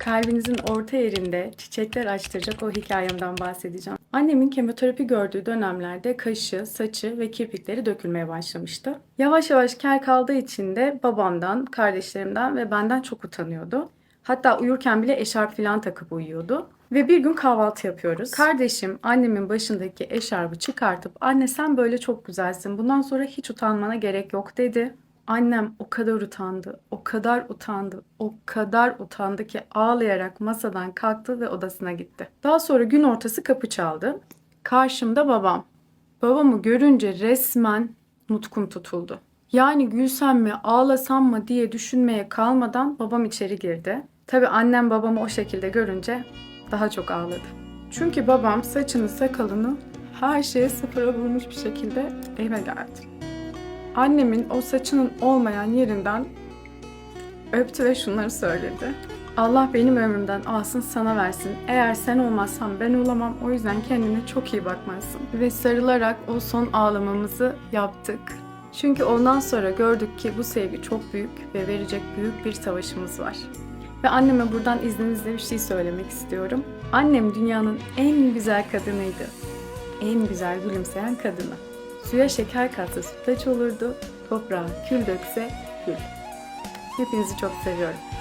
kalbinizin orta yerinde çiçekler açtıracak o hikayemden bahsedeceğim. Annemin kemoterapi gördüğü dönemlerde kaşı, saçı ve kirpikleri dökülmeye başlamıştı. Yavaş yavaş kel kaldığı için de babamdan, kardeşlerimden ve benden çok utanıyordu. Hatta uyurken bile eşarp falan takıp uyuyordu. Ve bir gün kahvaltı yapıyoruz. Kardeşim annemin başındaki eşarbı çıkartıp anne sen böyle çok güzelsin bundan sonra hiç utanmana gerek yok dedi. Annem o kadar utandı, o kadar utandı, o kadar utandı ki ağlayarak masadan kalktı ve odasına gitti. Daha sonra gün ortası kapı çaldı. Karşımda babam. Babamı görünce resmen nutkum tutuldu. Yani gülsem mi, ağlasam mı diye düşünmeye kalmadan babam içeri girdi. Tabi annem babamı o şekilde görünce daha çok ağladı. Çünkü babam saçını, sakalını her şeye sıfıra vurmuş bir şekilde eve geldi. Annemin o saçının olmayan yerinden öptü ve şunları söyledi. Allah benim ömrümden alsın sana versin. Eğer sen olmazsan ben olamam. O yüzden kendine çok iyi bakmalısın. Ve sarılarak o son ağlamamızı yaptık. Çünkü ondan sonra gördük ki bu sevgi çok büyük ve verecek büyük bir savaşımız var. Ve anneme buradan izninizle bir şey söylemek istiyorum. Annem dünyanın en güzel kadınıydı. En güzel gülümseyen kadını. Suya şeker katsa sütlaç olurdu, toprağa kül dökse gül. Hepinizi çok seviyorum.